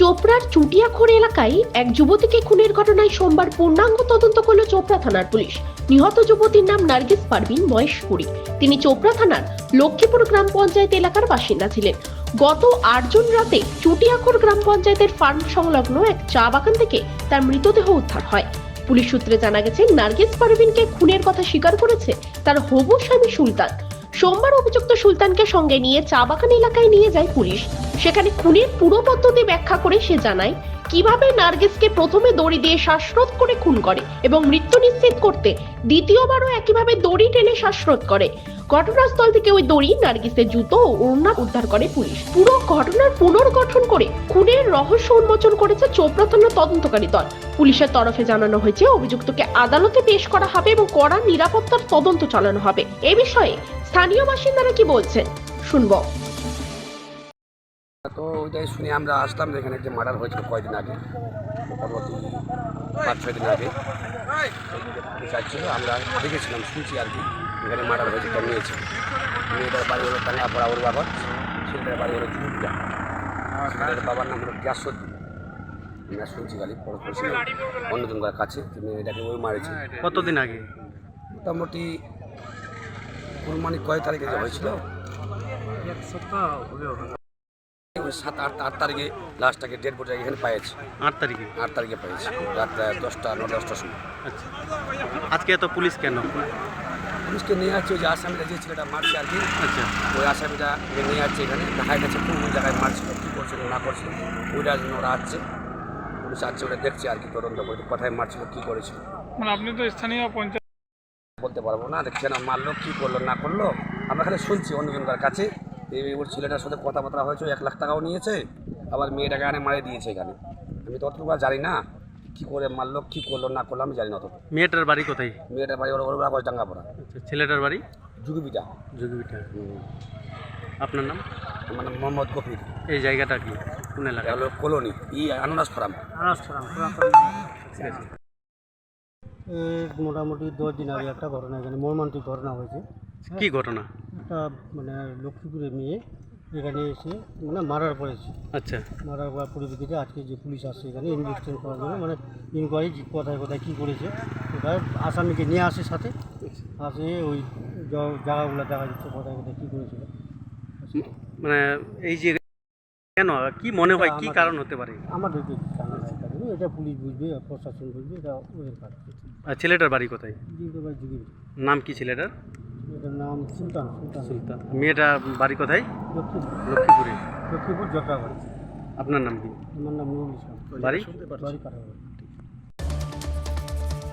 চোপড়ার চুটিয়াখোর এলাকায় এক যুবতীকে খুনের ঘটনায় সোমবার পূর্ণাঙ্গ তদন্ত করল চোপড়া থানার পুলিশ। নিহত যুবতীর নাম নার্গিস পারভিন, বয়স কুড়ি। তিনি চোপড়া থানার লক্ষ্মীপুর গ্রাম পঞ্চায়েত এলাকার বাসিন্দা ছিলেন। গত আট জুন রাতে চুটিয়াখোর গ্রাম পঞ্চায়েতের ফার্ম সংলগ্ন এক চা বাগান থেকে তার মৃতদেহ উদ্ধার হয়। পুলিশ সূত্রে জানা গেছে, নার্গিস পারভিনকে খুনের কথা স্বীকার করেছে তার হবু স্বামী সুলতান। সোমবার অভিযুক্ত সুলতানকে সঙ্গে নিয়ে চা বাগান এলাকায় নিয়ে যায় পুলিশ। সেখানে খুনের পুরো পদ্ধতি ব্যাখ্যা করে সে জানায়, কীভাবে নার্গিসকে প্রথমে দড়ি দিয়ে শ্বাসরোধ করে খুন করে এবং মৃত্যু নিশ্চিত করতে দ্বিতীয়বারও একইভাবে দড়ি টেনে শ্বাসরোধ করে। ঘটনাস্থল থেকে ওই দড়ি, নার্গিসের জুতো ও ওড়না উদ্ধার করে পুলিশ। পুরো ঘটনার পুনর্গঠন করে খুনের রহস্য উন্মোচন করেছে চোপড়া তদন্তকারী দল। পুলিশের তরফে জানানো হয়েছে, অভিযুক্তকে আদালতে পেশ করা হবে এবং কড়া নিরাপত্তার তদন্ত চালানো হবে। এ বিষয়ে স্থানীয় বাসিন্দারা কি বলছেন? শুনব। তো ওইটাই শুনে আমরা আসলাম যে এখানে যে মার্ডার হয়েছিল কয়দিন আগে মোটামুটি পাঁচ ছয় দিন আগে। চাইছিল আমরা দেখেছিলাম শুনছি আর কি এখানে মার্ডার হয়েছে কেন নিয়েছে। মেয়েটার বাড়ি হলো টাঙ্গাপাড়া ওর বাবার ছেলেটার বাড়ি হলো চুরিয়া ছেলেটার বাবার নাম হলো গ্যাসদ্দি আমরা শুনছি খালি পরে অন্যজনকার কাছে মেয়েটাকে ওই মারেছে। কতদিন আগে? মোটামুটি কুরবানি কয় তারিখে যে হয়েছিল? ওই সাত আট আট তারিখে লাস্টটাকে ডেড বডি এখানে পাইছি আট তারিখে? আট তারিখে পাইছি রাত দশটা নটা দশটার সময়। আচ্ছা। আজকে এত পুলিশ কেন? পুলিশকে নিয়ে আসছে ওই যে আসামিটা যে ছেলেটা মারছে আর কি। আচ্ছা। ওই আসামিটা নিয়ে আসছে এখানে। দেখা গেছে কোন কোন জায়গায় মারছিল কী করছিল না করছিল। ওইটার জন্য ওরা আসছে। পুলিশ আসছে ওটা দেখছে আর কি তদন্ত করে কোথায় মারছিল কী করেছিল। মানে আপনি তো স্থানীয় পঞ্চায়েত বলতে পারব না। কেন মারলো কী করল না করল? আমরা খালি শুনছি অন্যজনকার কাছে। এই ওর ছেলেটার সাথে কথাবার্তা হয়েছে এক লাখ টাকাও নিয়েছে আবার মেয়েটাকে আনে মারে দিয়েছে এখানে। আমি তো অতটুকু জানি না কী করে মারলো কী করল না করল আমি জানি না অত মেয়েটার বাড়ি কোথায়? মেয়েটার বাড়ি ওর ওর ডাঙ্গা পড়া আচ্ছা ছেলেটার বাড়ি? যুগবিটা যোগীবিটা আপনার নাম? মানে মোহাম্মদ কফির এই জায়গাটা কি? কোন এলাকা হলো কলোনি ই আনারস ফার্ম। ঠিক আছে এই মোটামুটি দশ দিন আগে একটা ঘটনা এখানে মর্মান্তিক ঘটনা হয়েছে। কি ঘটনা? একটা মানে লক্ষ্মীপুরের মেয়ে এখানে এসে মানে মারার পড়েছে আচ্ছা। মারার পর পরিপ্রেক্ষিতে আজকে যে পুলিশ আসছে এখানে ইনভেস্টিগেশন করার জন্য মানে ইনকোয়ারি কোথায় কোথায় কী করেছে ওটা আসামিকে নিয়ে আসে সাথে। আসে ওই জায়গাগুলো দেখা যাচ্ছে কোথায় কোথায় কী করেছিল মানে এই যে কেন কি মনে হয় কি কারণ হতে পারে? এটা এটা পুলিশ বুঝবে প্রশাসন বুঝবে এটা ওদের কাজ। আর ছেলেটার বাড়ি কোথায়? নাম কি ছেলেটার? নাম সুলতান সুলতান। মেয়েটা বাড়ি কোথায়? লক্ষ্মীপুরে। লক্ষ্মীপুর। আপনার নাম কি? আমার নাম নুরুল ইসলাম। বাড়ি? বাড়ি কাটাবাড়ি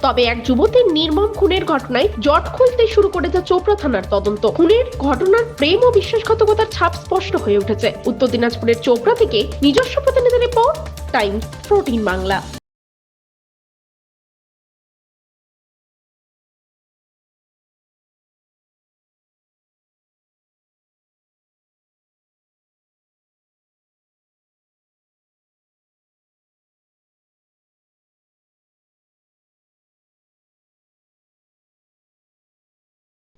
তবে এক যুবতীর নির্মম খুনের ঘটনায় জট খুলতে শুরু করেছে চোপড়া থানার তদন্ত। খুনের ঘটনার প্রেম ও বিশ্বাসঘাতকতার ছাপ স্পষ্ট হয়ে উঠেছে। উত্তর দিনাজপুরের চোপড়া থেকে নিজস্ব প্রতিনিধি রিপোর্ট টাইমস প্রোটিন বাংলা